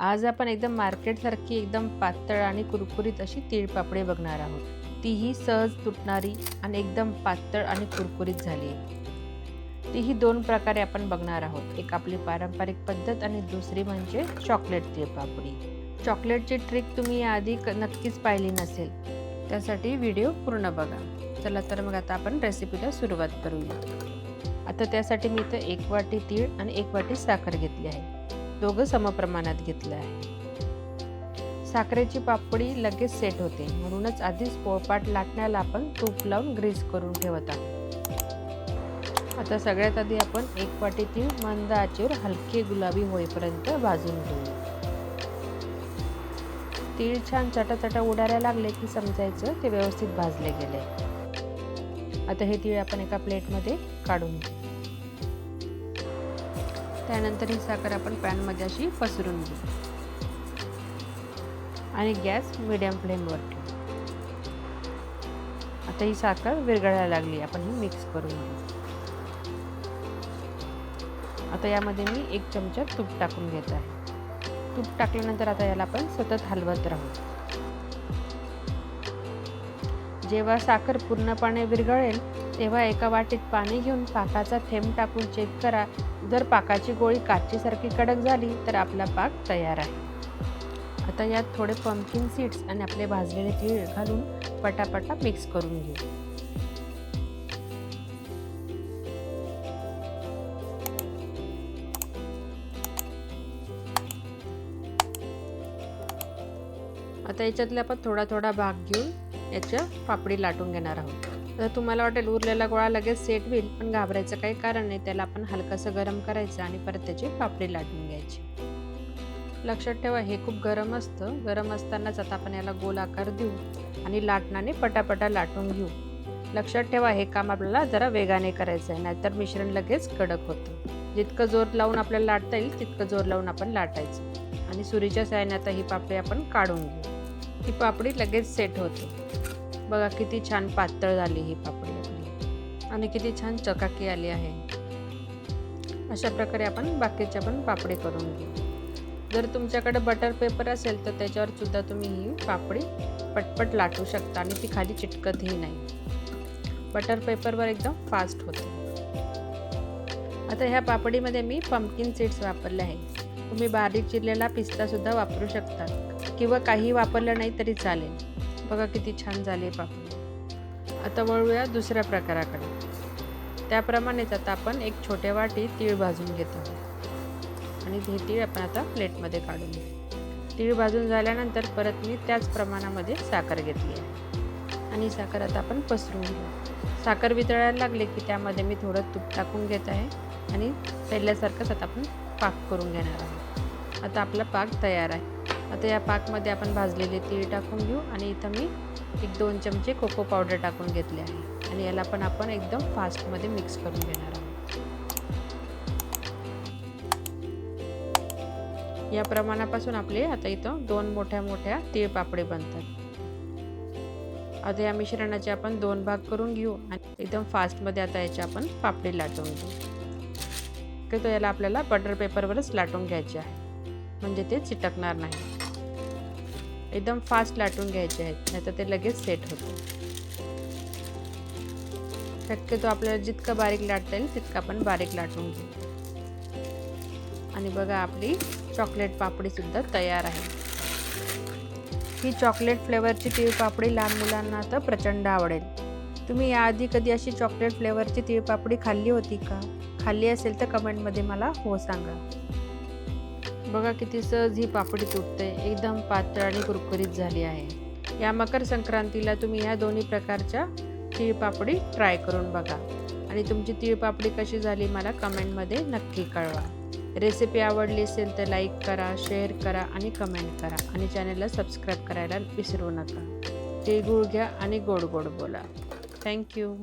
आज आपण एकदम मार्केटसारखी एकदम पातळ आणि कुरकुरीत अशी तीळपापडी बघणार आहोत. तीही सहज तुटणारी आणि एकदम पातळ आणि कुरकुरीत झाली तीही दोन प्रकारे आपण बघणार आहोत. एक आपली पारंपरिक पद्धत आणि दुसरी म्हणजे चॉकलेट तीळपापडी. चॉकलेटची ट्रिक तुम्ही याआधी क- नक्कीच पाहिली नसेल. त्यासाठी व्हिडिओ पूर्ण बघा. चला तर मग आता आपण रेसिपीला सुरुवात करूया. आता त्यासाठी मी इथं एक वाटी तीळ आणि एक वाटी साखर घेतली आहे. दोघं समप्रमाणात घेतलं आहे साखरेची पापडी लगेच सेट होते. म्हणूनच आधीच पोळपाट लाटण्याला आपण तूप लावून ग्रीस करून ठेवत आहोत. आता सगळ्यात आधी आपण एक वाटी तीळ मंद आचेवर हलके गुलाबी होईपर्यंत भाजून घेऊ. तीळ छान चटाचटा उडायला लागले की समजायचं ते व्यवस्थित भाजले गेले. आता हे तीळ आपण एका प्लेटमध्ये काढून घेऊ. त्यानंतर ही साखर आपण पॅनमध्ये अशी पसरून घेऊ. आणि गॅस मिडियम फ्लेमवर ठेवू. आता ही साखर विरघळायला लागली आपण ही मिक्स करून घेऊ. आता यामध्ये मी एक चमचा तूप टाकून घेत आहे. तूप टाकल्यानंतर आता याला आपण सतत हलवत राहू. जेव्हा साखर पूर्णपणे विरघळेल तेव्हा एका वाटीत पाणी घेऊन पाकाचा थेंब टाकून चेक करा. जर पाकाची गोळी काचीसारखी कडक झाली तर आपला पाक तयार आहे. आता यात थोडे पम्पकिन सीड्स आणि आपले भाजलेले तीळ घालून पटापटा मिक्स करून घेऊ. आता याच्यातल्या आपण थोडा थोडा भाग घेऊन याच्या पापडी लाटून घेणार आहोत. तर तुम्हाला वाटेल उरलेला गोळा लगेच सेट होईल पण घाबरायचं काही कारण नाही. त्याला आपण हलकंसं गरम करायचं आणि परत त्याची पापडी लाटून घ्यायची. लक्षात ठेवा हे खूप गरम असतं. गरम असतानाच आता आपण याला गोल आकार देऊ आणि लाटणाने पटापटा लाटून घेऊ. लक्षात ठेवा हे काम आपल्याला जरा वेगाने करायचं आहे नाहीतर मिश्रण लगेच कडक होतं. जितकं जोर लावून आपल्याला लाटता येईल तितकं जोर लावून आपण लाटायचं. आणि सुरीच्या साहाय्याने आता ही पापडी आपण काढून घेऊ. ही पापडी लगेच सेट होते. बघा किती छान पातळ झाली ही पापडी आपली. आणि किती छान चकाकी आली आहे. अशा प्रकारे आपण बाकीच्या पण पापडी करून घेऊ. जर तुमच्याकडे बटर पेपर असेल तर त्याच्यावर सुद्धा तुम्ही ही पापडी पटपट लाटू शकता आणि ती खाली चिटकतही नाही. बटर पेपरवर एकदम फास्ट होते. आता ह्या पापडीमध्ये मी पम्पकिन सीड्स वापरले आहे. तुम्ही बारीक चिरलेला पिस्तासुद्धा वापरू शकता. किंवा काही वापरलं नाही तरी चालेल. बघा किती छान झाले पापडी. आता वळूया दुसऱ्या प्रकाराकडे. त्याप्रमाणेच आता आपण एक छोट्या वाटी तीळ भाजून घेत आहोत. आणि हे तीळ आपण आता प्लेटमध्ये काढून घेऊ. तीळ भाजून झाल्यानंतर परत मी त्याच प्रमाणामध्ये साखर घेतली आहे. आणि साखर आता आपण पसरून घेऊ. साखर वितळायला लागले की त्यामध्ये मी थोडं तूप टाकून घेत आहे. आणि पहिल्यासारखंच आता आपण पाक करून घेणार आहोत. आता आपला पाक तयार आहे. आता या पाकमध्ये आपण भाजलेले तीळ टाकून घेऊ आणि इथं मी एक दोन चमचे कोको पावडर टाकून घेतले आहे. आणि याला पण आपण एकदम फास्टमध्ये मिक्स करून घेणार आहोत. या प्रमाणापासून आपले आता इथं दोन मोठ्या मोठ्या तीळ पापडे बनतात. आता या मिश्रणाचे आपण दोन भाग करून घेऊ आणि एकदम फास्टमध्ये आता याचे आपण पापडे लाटून घेऊ. तर याला आपल्याला बटर पेपरवरच लाटून घ्यायचे आहे. म्हणजे ते चिटकणार नाही. एकदम फास्ट लाटून घ्यायचे आहेत नाही तर ते लगेच सेट होतं शक्यतो आपल्याला जितकं बारीक लाटता येईल तितकं आपण बारीक लाटून घेऊ. आणि बघा आपली चॉकलेट पापडीसुद्धा तयार आहे. ही चॉकलेट फ्लेवरची तिळ पापडी लहान मुलांना तर प्रचंड आवडेल. तुम्ही याआधी कधी अशी चॉकलेट फ्लेवरची तिळ पापडी खाल्ली होती का? खाल्ली असेल तर कमेंटमध्ये मला हो सांगा. बघा किती सहज ही पापडी तुटते एकदम पातळ आणि कुरकुरीत झाली आहे. या मकर संक्रांतीला तुम्ही ह्या दोन्ही प्रकारच्या तिळपापडी ट्राय करून बघा. आणि तुमची तिळपापडी कशी झाली मला कमेंटमध्ये नक्की कळवा. रेसिपी आवडली असेल तर लाईक करा शेअर करा आणि कमेंट करा. आणि चॅनलला सबस्क्राईब करायला विसरू नका. तिळगुळ घ्या आणि गोड गोड बोला. थँक्यू